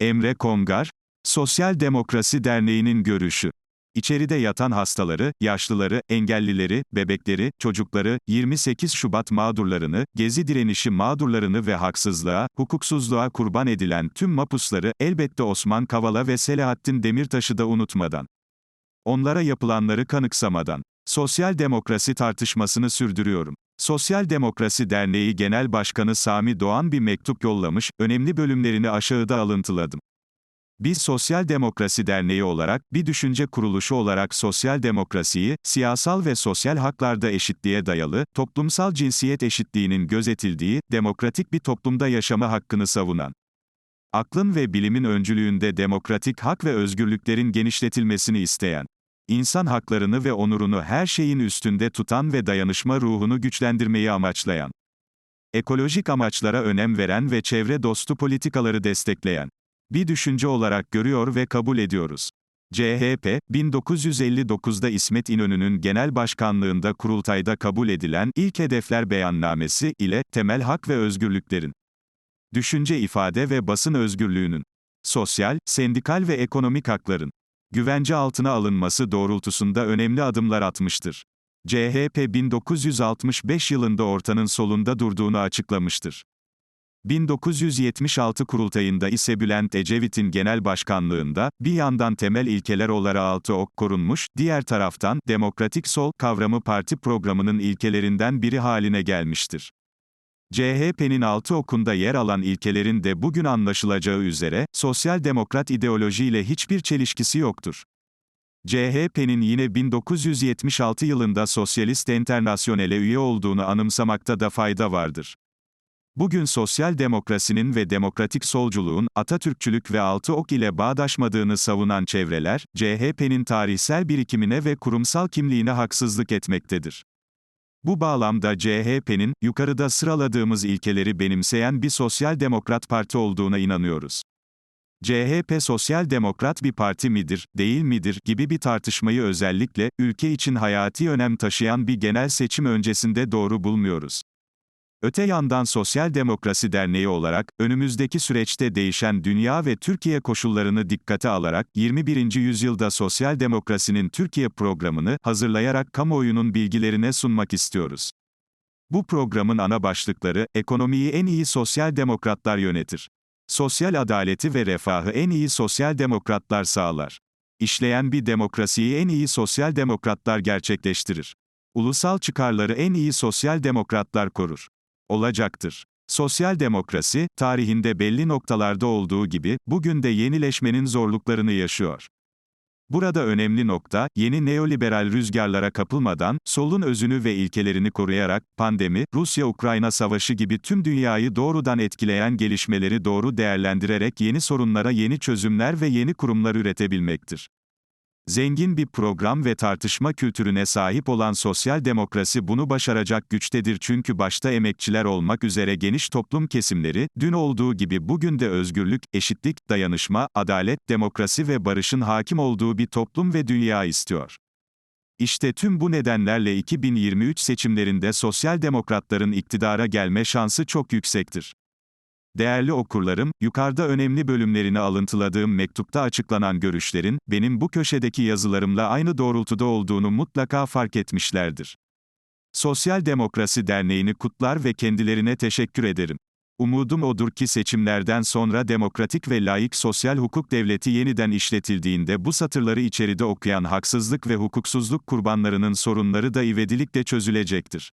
Emre Kongar, Sosyal Demokrasi Derneği'nin görüşü. İçeride yatan hastaları, yaşlıları, engellileri, bebekleri, çocukları, 28 Şubat mağdurlarını, gezi direnişi mağdurlarını ve haksızlığa, hukuksuzluğa kurban edilen tüm mapusları, elbette Osman Kavala ve Selahattin Demirtaş'ı da unutmadan. Onlara yapılanları kanıksamadan. Sosyal demokrasi tartışmasını sürdürüyorum. Sosyal Demokrasi Derneği Genel Başkanı Sami Doğan bir mektup yollamış, önemli bölümlerini aşağıda alıntıladım. Biz Sosyal Demokrasi Derneği olarak, bir düşünce kuruluşu olarak sosyal demokrasiyi, siyasal ve sosyal haklarda eşitliğe dayalı, toplumsal cinsiyet eşitliğinin gözetildiği, demokratik bir toplumda yaşama hakkını savunan, aklın ve bilimin öncülüğünde demokratik hak ve özgürlüklerin genişletilmesini isteyen, insan haklarını ve onurunu her şeyin üstünde tutan ve dayanışma ruhunu güçlendirmeyi amaçlayan, ekolojik amaçlara önem veren ve çevre dostu politikaları destekleyen, bir düşünce olarak görüyor ve kabul ediyoruz. CHP, 1959'da İsmet İnönü'nün genel başkanlığında kurultayda kabul edilen ilk hedefler beyannamesi ile temel hak ve özgürlüklerin, düşünce ifade ve basın özgürlüğünün, sosyal, sendikal ve ekonomik hakların, güvence altına alınması doğrultusunda önemli adımlar atmıştır. CHP 1965 yılında ortanın solunda durduğunu açıklamıştır. 1976 kurultayında ise Bülent Ecevit'in genel başkanlığında, bir yandan temel ilkeler olarak altı ok korunmuş, diğer taraftan, demokratik sol kavramı parti programının ilkelerinden biri haline gelmiştir. CHP'nin altı okunda yer alan ilkelerin de bugün anlaşılacağı üzere, sosyal demokrat ideolojiyle hiçbir çelişkisi yoktur. CHP'nin yine 1976 yılında Sosyalist Enternasyonel'e üye olduğunu anımsamakta da fayda vardır. Bugün sosyal demokrasinin ve demokratik solculuğun, Atatürkçülük ve altı ok ile bağdaşmadığını savunan çevreler, CHP'nin tarihsel birikimine ve kurumsal kimliğine haksızlık etmektedir. Bu bağlamda CHP'nin, yukarıda sıraladığımız ilkeleri benimseyen bir sosyal demokrat parti olduğuna inanıyoruz. CHP sosyal demokrat bir parti midir, değil midir gibi bir tartışmayı özellikle, ülke için hayati önem taşıyan bir genel seçim öncesinde doğru bulmuyoruz. Öte yandan Sosyal Demokrasi Derneği olarak, önümüzdeki süreçte değişen dünya ve Türkiye koşullarını dikkate alarak, 21. yüzyılda sosyal demokrasinin Türkiye programını, hazırlayarak kamuoyunun bilgilerine sunmak istiyoruz. Bu programın ana başlıkları, ekonomiyi en iyi sosyal demokratlar yönetir. Sosyal adaleti ve refahı en iyi sosyal demokratlar sağlar. İşleyen bir demokrasiyi en iyi sosyal demokratlar gerçekleştirir. Ulusal çıkarları en iyi sosyal demokratlar korur olacaktır. Sosyal demokrasi, tarihinde belli noktalarda olduğu gibi, bugün de yenileşmenin zorluklarını yaşıyor. Burada önemli nokta, yeni neoliberal rüzgarlara kapılmadan, solun özünü ve ilkelerini koruyarak, pandemi, Rusya-Ukrayna savaşı gibi tüm dünyayı doğrudan etkileyen gelişmeleri doğru değerlendirerek yeni sorunlara yeni çözümler ve yeni kurumlar üretebilmektir. Zengin bir program ve tartışma kültürüne sahip olan sosyal demokrasi bunu başaracak güçtedir çünkü başta emekçiler olmak üzere geniş toplum kesimleri, dün olduğu gibi bugün de özgürlük, eşitlik, dayanışma, adalet, demokrasi ve barışın hakim olduğu bir toplum ve dünya istiyor. İşte tüm bu nedenlerle 2023 seçimlerinde sosyal demokratların iktidara gelme şansı çok yüksektir. Değerli okurlarım, yukarıda önemli bölümlerini alıntıladığım mektupta açıklanan görüşlerin, benim bu köşedeki yazılarımla aynı doğrultuda olduğunu mutlaka fark etmişlerdir. Sosyal Demokrasi Derneği'ni kutlar ve kendilerine teşekkür ederim. Umudum odur ki seçimlerden sonra demokratik ve layık sosyal hukuk devleti yeniden işletildiğinde bu satırları içeride okuyan haksızlık ve hukuksuzluk kurbanlarının sorunları da ivedilikle çözülecektir.